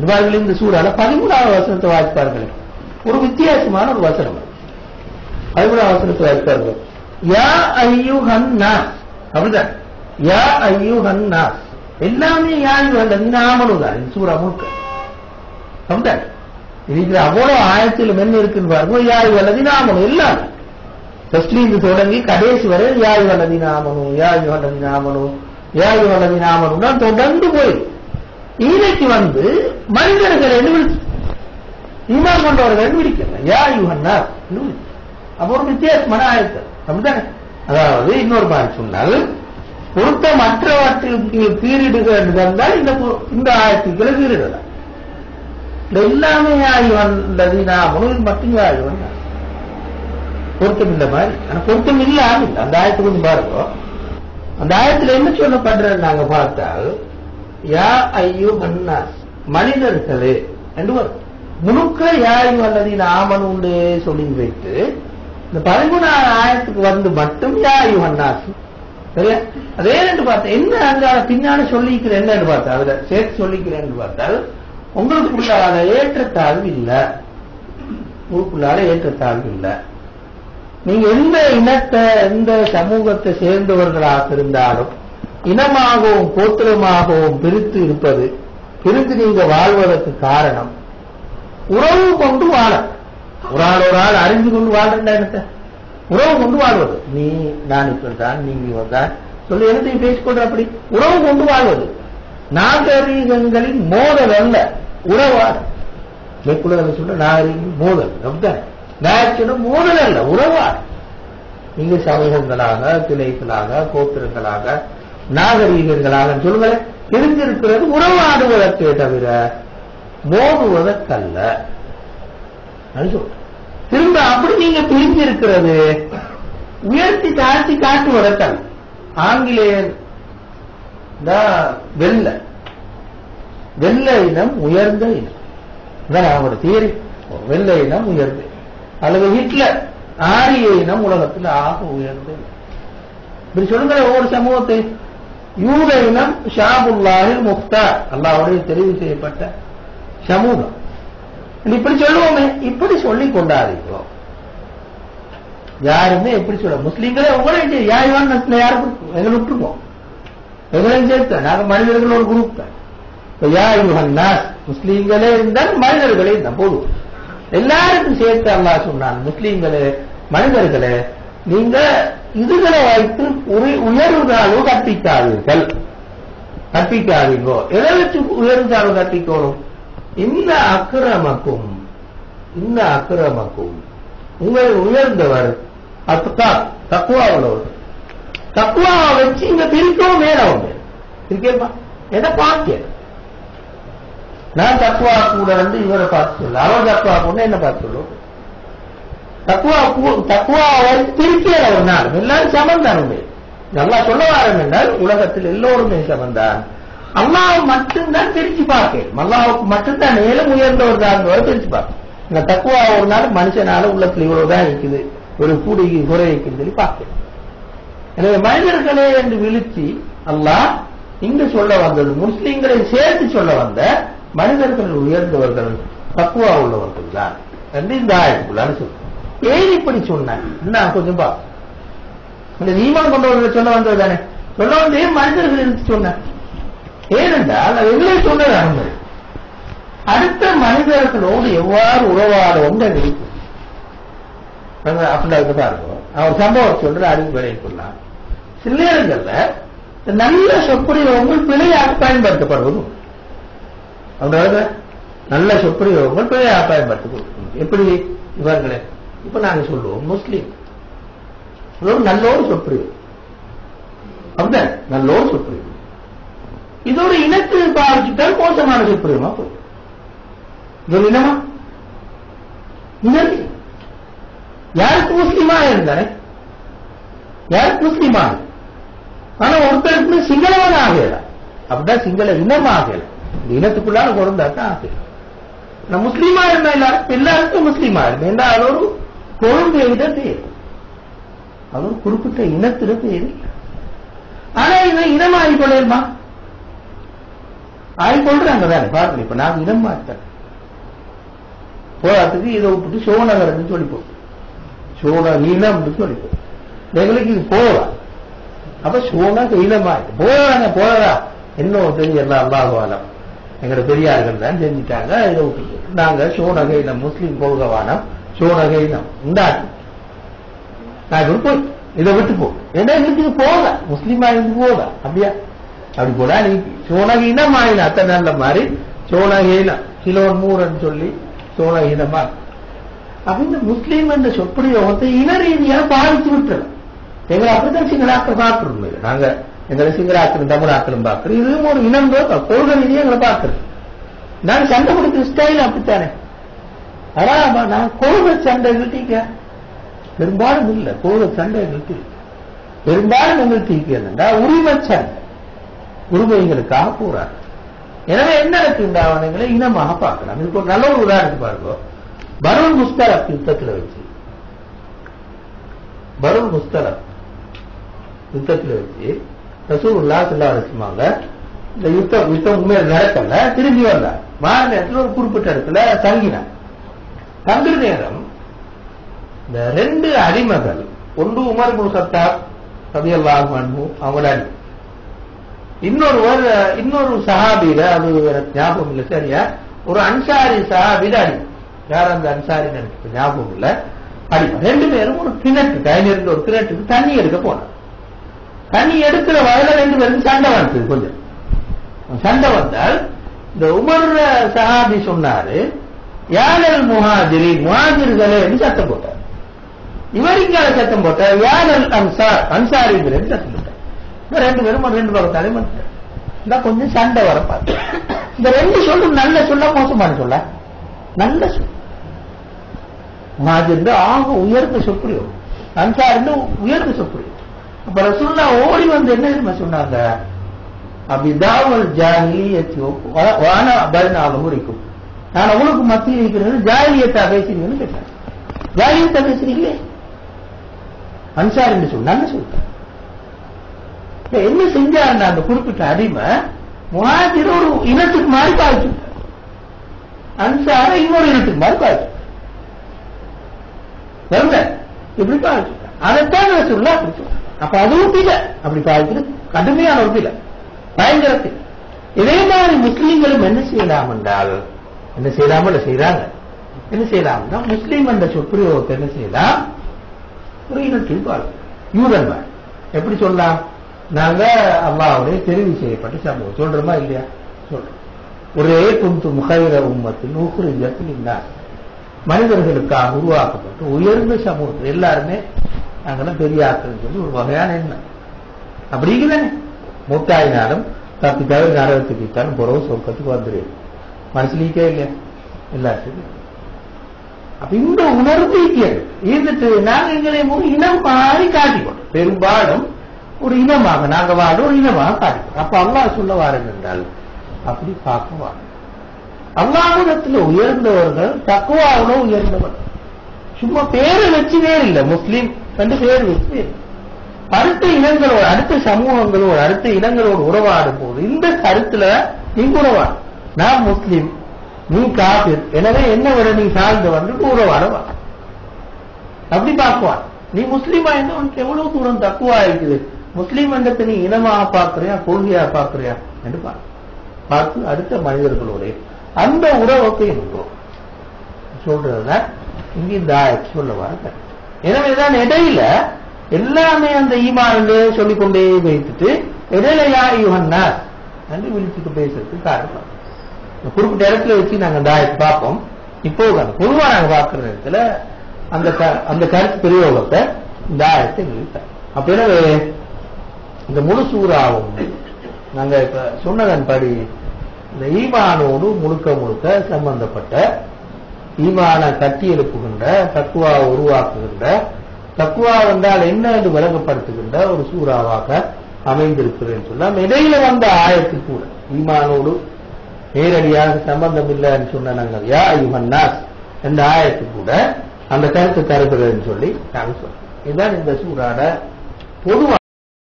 இவர்கள் இந்த சூறால பதிமூணாவது வசனத்தை வாய்ப்பார்கள் ஒரு வித்தியாசமான ஒரு வசனம். பதிமூணாவது வசனத்தை வாய்ப்பார்கள் யா ஐயோ ஹன்னா அப்படிதான். யா ஐயோ ஹன்னா எல்லாமே யாரு அந்த நாமனு தான். சூறா முழுக்க. அப்படிதான். இருக்கிற அவ்வளவு ஆயத்தில் மென் இருக்குன்னு பாருங்க. யாரு வல்லதி நாமனும் எல்லாம். ஃபர்ஸ்ட்ல தொடங்கி கடைசி வரை யாரு வல்லதி நாமனும் யாரு வல்லதி நாமனும் யாரு வல்லதி நாமனும் தான் தொடர்ந்து போய் இன்னைக்கு வந்து மனிதர்கள் என்று ஈமான் கொண்டவர்கள் என்று யா அப்போ ஒரு வித்தியாசமான ஆயத்தம். அப்படித்தானே? அதாவது இன்னொரு மாதிரி சொன்னால் பொருத்தமற்றவற்றிற்கு பீரிடுக என்று தந்தால் இந்த இந்த ஆயத்துக்களை பீரிடலாம். இந்த எல்லாமே ஆயுவன் நாமனும் மட்டும் ஆயுவன் பொருத்தம் இந்த மாதிரி. ஆனா பொருத்தம் இல்லாமல் இல்லை. அந்த ஆயத்துக்கு கொஞ்சம் பாருங்க. அந்த ஆயத்துல என்ன சொல்லப்படுறது நாங்க பார்த்தால் யா ஐயோ மன்னாஸ் மனிதர்களே என்று வரும். முழுக்க யாய் வல்லதி நாமன் உண்டு சொல்லி வைத்து இந்த பதிமூணாவது ஆயிரத்துக்கு வந்து மட்டும் யாயு மன்னாஸ் சரியா? அதே ரெண்டு பார்த்தா என்ன அங்க பின்னாடி சொல்லிக்கிறேன் என்னன்னு பார்த்தா அதுல சேர்த்து சொல்லிக்கிறேன்னு பார்த்தால் உங்களுக்குள்ளால ஏற்றத்தாழ்வு இல்லை. உங்களுக்குள்ளால ஏற்றத்தாழ்வு இல்லை. நீங்க எந்த இனத்தை எந்த சமூகத்தை சேர்ந்தவர்களாக இருந்தாலும் இனமாகவும் கோத்திரமாகவும் பிரித்து இருப்பது பிரித்து நீங்க வாழ்வதற்கு காரணம். உறவு கொண்டு வாழ. ஒரு ஆள் ஒரு ஆள் அறிந்து கொண்டு வாழ்றா என்னத்த? உறவு கொண்டு வாழ்வது. நீ நான் இப்ப தான் நீங்க இவன் சொல்லி எல்லாத்தையும் பேசிக்கொள்ற அப்படி? உறவு கொண்டு வாழ்வது. நாகரீகங்களின் மோதல் அல்ல உறவாடு மேற்குள்ள சொல்ற நாகரீகம் மோதல் அப்படிதான் நாயக்கோட மோதல் அல்ல உறவாடு நீங்க சமூகங்களாக கிளைகளாக கோத்திரங்களாக நாகரீகங்களாக சொல்லுங்களேன். தெரிஞ்சிருக்கிறது உறவாடுவதற்கே தவிர மோதுவதற்கல்ல. சொல்றேன். திரும்ப அப்படி நீங்க பிரிஞ்சிருக்கிறது உயர்த்தி தாழ்த்தி காட்டுவதற்கல்ல. ஆங்கிலேயர் தான் வெள்ள வெள்ள இனம் உயர்ந்த இனம். இதான் அவங்களோட தியரி வெள்ள இனம் உயர்ந்த அல்லது ஹிட்லர் ஆரிய இனம் உலகத்தில் ஆக உயர்ந்த இப்படி சொல்லுங்க ஒவ்வொரு சமூகத்தை யூத இனம் ஷாபுல்லாஹில் முக்தார் அல்லாவுடைய தெரிவு செய்யப்பட்ட சமூகம். இப்படி சொல்லுவோமே. இப்படி சொல்லி கொண்டாதீங்க யாருமே எப்படி சொல்ல முஸ்லீம்களே உங்களே யாருவான் யாரும் எங்களை விட்டுருக்கோம் எங்களையும் சேர்த்த நாங்கள் மனிதர்கள் ஒரு குரூப் தான் இப்ப யா முஸ்லீம்களே இருந்தால் மனிதர்களே இருந்தால் போதும் எல்லாருக்கும் சேர்த்து அல்லாஹ் சொன்னான் முஸ்லீம்களே மனிதர்களே நீங்க இதுகளை வைத்து உரி- உயர்வு தாழ்வு கற்பிக்காதீர்கள். கற்பிக்காதீங்கோ எதை வச்சு உயர்வு தாழ்வு கற்பிக்கணும்? இந்த அக்கிரமக்கும். இந்த அக்கிரமக்கும். உங்கள் உயர்ந்தவர் அத்தா தக்குவா உள்ளவர். தக்குவா வச்சு இங்க பிரிக்கவும் மேல உண்டு. இருக்கேப்பா எதை பார்க்க? நான் தக்குவா கூட வந்து இவரை பார்த்து சொல்ல. அவர் தக்குவா கூட என்ன பார்த்து சொல்லுவோம் தக்குவா கூ- தக்குவாவை பிரிக்கல ஒரு நாள் எல்லாரும் சமந்தான் நல்லா சொல்ல வாரம் என்றால் உலகத்தில் எல்லோருமே சமந்தான். அல்லாஹ் மட்டும்தான் பிரிச்சு பார்க்க அல்லாவுக்கு மட்டும்தான் மேலும் உயர்ந்தவர் தான் பிரிச்சு பார்க்க இந்த தக்குவா ஒரு நாள் மனுஷனால உள்ளத்துல இவ்வளவுதான் இருக்குது. ஒரு கூடுகி குறை இருக்குன்னு சொல்லி பார்க்க எனவே மனிதர்களே என்று விழிச்சு அல்லாஹ் இங்கு சொல்ல வந்தது முஸ்லிம்களை சேர்த்து சொல்ல வந்த மனிதர்கள் உயர்ந்தவர்கள் தக்குவா உள்ளவர்கள் தான். என்று இந்த ஆயத்துக்குள்ளான சொல்லுவோம் ஏன் இப்படி சொன்ன? என்ன கொஞ்சம் பா. இந்த ஈமான் கொண்டவர்களை சொல்ல வந்தது தானே? சொல்ல வந்து ஏன் மனிதர்கள் இருந்து சொன்ன? ஏனென்றால் அது எங்களே சொன்னது அனுமதி அடுத்த மனிதர்களோடு எவ்வாறு உறவாடுவோம் இருக்கு அப்படின்னா இருக்கு பாருங்க அவர் சம்பவம் சொல்ற அறிவு கொள்ளலாம் சில நேரங்களில் நல்ல சொற்பொழிவங்கள் பிழையாக பயன்படுத்தப்படுவதும் அதாவது நல்ல சொற்பொழிவங்கள் பிழையாக பயன்படுத்தப்படுவது. எப்படி இவர்களே? இப்ப நாங்க சொல்லுவோம் முஸ்லீம். இது சொற்பிரிவு நல்ல ஒரு சொற்பொழிவு அப்படிதான் நல்ல ஒரு இது ஒரு பாதிச்சுட்டால் மோசமான சொற்பொழிவுமா போய் இது ஒரு இனமா யாருக்கு முஸ்லிமா இருந்தானே யாருக்கு முஸ்லிமா? ஆனா ஒருத்தருக்கு சிங்களவன் ஆகல. அப்படிதான் சிங்கள இனம் ஆகல. இனத்துக்குள்ளான இனத்துக்குள்ளால பிறந்தாத்தான் ஆகல. நான் முஸ்லீமா இருந்தா எல்லாரும் எல்லாருக்கும் முஸ்லீமா இருந்தேன் என்ன அது ஒரு பேர். அது குறிப்பிட்ட இனத்துல பேர். ஆனா இவன் இனம் கொள்ளையுமா ஆகிக்கொள்றாங்க வேற பாருங்க இப்ப நான் இனம் மாட்டேன் போராட்டத்துக்கு இதை விட்டுட்டு சோனகரன்னு சொல்லிப்போம். போ சோன ஈழம்னு எங்களுக்கு இது போகலாம் அப்ப சோனா ஈழமாயிட்டு போறாங்க போறதா இன்னும் தெரியலாம் பாகவானம் எங்களோட பெரியார்கள் தான் தெரிஞ்சிட்டாங்க இதை விட்டுட்டு. நாங்க சோனக இனம் முஸ்லீம் கொள்கவானம் சூனகை தான் உண்டாட்டு நான் போய் இதை விட்டு போ. ஏன்னா எங்களுக்கு இது போக முஸ்லீமா இருந்து போக அப்படியா? அப்படி போடா நீ சோனகீனம் ஆயின அத்தனை நல்ல மாதிரி சோனகீனம் சிலோன் மூரன் சொல்லி சோனகீனமா அப்ப இந்த முஸ்லீம் என்ற சொற்பிரயோகத்தை இன ரீதியாக பாதித்து விட்டுறோம் எங்களை அப்படித்தான் சிங்களாக்கள் பார்க்கிறோம். நாங்க எங்களை சிங்களாக்களும் தமிழாக்களும் பார்க்கிறோம். இதுவும் ஒரு இனம் கொள்கை ரீதியாக எங்களை பார்க்கிறோம். நான் சண்டை கொடுக்கிற ஸ்டைல் அப்படித்தானே? ஆனா நான் கோத சண்டை நிறுத்திக்க பெரும்பாலும் இல்லை கோத சண்டை நிறுத்தி பெரும்பாலும் எங்களுக்கு என்னண்டா உரிமை சண்டை உரிமைகளுக்காக போறாங்க எனவே என்ன இருக்குண்டா அவனங்களை இனமாக பார்க்கலாம். இதுக்கு ஒரு நல்ல ஒரு உதாரணம் பாருங்க பருள் முஸ்தரப் யுத்தத்தில் வச்சு. பருள் முஸ்தரப் யுத்தத்தில் வச்சு ரசூல்லா சொல்லா வச்சுமாங்க இந்த யுத்தம் யுத்தம் உண்மையில நடக்கல திரும்பி வந்தார். மாநிலத்தில் ஒரு குறிப்பிட்ட இடத்துல தங்கினார். தங்குற நேரம். இந்த ரெண்டு அடிமகள் ஒன்று உமர் குரு சத்தாப் சதியல்லாஹு அன்பு அவங்கள அடி இன்னொருவர் இன்னொரு சஹாபியில அது எனக்கு ஞாபகம் இல்லை சரியா? ஒரு அன்சாரி சஹாபியில அடி. யார் அந்த அன்சாரி எனக்கு ஞாபகம் இல்லை. அடி. ரெண்டு பேரும் ஒரு கிணற்று கையில் இருந்த ஒரு கிணற்றுக்கு தண்ணி எடுக்க போனார். தண்ணி எடுக்கிற வயல ரெண்டு பேரும் சண்டை வந்தது கொஞ்சம். சண்டை வந்தால் இந்த உமர் சஹாபி சொன்னாரு யானல் முஹாஜிரி முஹாஜிர்களே என்று சத்தம் போட்டார் இவருக்கால சத்தம் போட்டார் யானல் அன்சார் அன்சாரி என்று சத்தம் போட்டார் இப்ப ரெண்டு பேரும் ரெண்டு பக்கத்தாலே வந்துட்டார் இந்த கொஞ்சம் சண்டை வர பார்த்து இந்த ரெண்டு சொல்லும் நல்ல சொல்ல மோசமான சொல்ல நல்ல சொல் முஹாஜிர் ஆக உயர்ந்த சொற்பிரியம் அன்சார் உயர்ந்த சொற்பிரியம் அப்ப ரசூல்லா ஓடி வந்து என்ன தெரியுமா சொன்னாங்க அபிதாவல் ஜாகிலியத்தியோ வான பயனாலும் இருக்கும் நான் உங்களுக்கு மத்தியில் இருக்கிறது ஜாலியத்தை பேசுறீங்கன்னு கேட்டேன். ஜாலியத்தை பேசுறீங்களே? அன்சார் என்று சொல் சொல்றேன்? என்ன செஞ்சாருன்னா அந்த குறிப்பிட்ட அடிமை முஹாஜிர் ஒரு இனத்துக்கு மாதிரி பாதிச்சு அன்சார இன்னொரு இனத்துக்கு மாதிரி பாதிச்சு இப்படி பாதிச்சு அதைத்தான் சொல்ல அப்படி சொல்ற அப்ப அதுவும் பில அப்படி பாதிக்கிறது கடுமையான ஒரு பில பயங்கரத்தில் இதே மாதிரி முஸ்லீம்களும் என்ன செய்யலாம் என்றால் என்ன செய்யலாம்? செய்யறாங்க என்ன செய்யலாம்னா முஸ்லீம் என்ற சொற்பிரயோகத்தை என்ன செய்யலாம்? ஒரு இனத்தில் யூதன்மார் எப்படி சொல்லலாம்? நாங்க அல்லாவுடைய தெரிவு செய்யப்பட்ட சமூகம். சொல்றோமா இல்லையா? சொல்றோம். ஒரே குந்து முகைர உம்மத்தில் நூக்குறிஞ்சத்தில் இன்னார் மனிதர்களுக்காக உருவாக்கப்பட்டு உயர்ந்த சமூகத்தில் எல்லாருமே நாங்கெல்லாம் பெரிய ஆட்கள் சொல்லி ஒரு வகையான எண்ணம். அப்படி மூத்தாயினாலும் தப்பி தவிர நரகத்துக்கு விட்டாலும் புறவு சொர்க்கத்துக்கு வந்துரு மனசுலிக்கே இல்லையா? எல்லாத்துக்கும் அப்ப இந்த உணர்வு இருந்துட்டு நாங்க எங்களை ஒரு இனம் மாறி காட்டிக்கொண்டோம் பெரும்பாலும் ஒரு இனமாக நாங்க வாழ ஒரு இனமாக காட்டிக்கொண்டோம் அப்ப அல்லாஹ் சொல்ல வாருங்க என்றால் அப்படி பார்க்க வாங்க அல்லாஹிடத்தில் உயர்ந்தவர்கள் தக்குவாவோட உயர்ந்தவர். சும்மா பேரை வச்சு வேறு இல்லை. முஸ்லீம் ரெண்டு பேர் வச்சு. அடுத்த இனங்களோடு அடுத்த சமூகங்களோடு அடுத்த இனங்களோடு உறவாடும் போது இந்த கருத்துல நீங்க உறவாடும் நான் முஸ்லீம் நீ காபிர். எனவே என்ன விட நீ சார்ந்து வந்துட்டு வரவா? அப்படி பார்க்குவான். நீ முஸ்லீமா என்ன? உனக்கு எவ்வளவு தூரம் தக்குவா இருக்குது? முஸ்லீம் என்றத்தை நீ இனமாக பார்க்கிறியா? கொள்கையா பார்க்கிறியா? என்று பார்க்க பார்த்து அடுத்த மனிதர்களுடைய அந்த உறவுக்கு இருந்தோம் சொல்றதுதான் இங்கே இந்த சொல்ல வர எனவேதான் இடையில எல்லாமே அந்த ஈமானிலே சொல்லிக்கொண்டே வைத்துட்டு இடையில யா யுகன்னார் என்று விழிச்சுட்டு பேசுறதுக்கு காரணம். குறிப்பிட்ட இடத்துல வச்சு நாங்க ஆயத்தை பார்ப்போம். இப்போ பொதுவா நாங்க பார்க்கிற இடத்துல அந்த அந்த கருத்து பிரயோகத்தை இந்த ஆயத்தை நிறுத்தார் அப்படின்னா இந்த முழு சூறாவும் நாங்க இப்ப சொன்னதன் படி இந்த ஈமானோடு முழுக்க முழுக்க சம்பந்தப்பட்ட ஈமான கட்டி எழுப்புகின்ற தக்குவா உருவாக்குகின்ற தக்குவா என்றால் என்ன என்று விளங்கப்படுத்துகின்ற ஒரு சூறாவாக அமைந்திருக்கிறேன்னு சொல்லலாம் இடையில வந்த ஆயத்து கூட ஈமானோடு நேரடியாக சம்பந்தம் இல்லைன்னு சொன்ன நாங்கள் யா யுஹன்னாஸ் என்ற ஆயத்து கூட அந்த கருத்து தருகிறதுன்னு சொல்லி நாங்கள் சொல்றோம். இதுதான் இந்த சூறாட பொதுவாக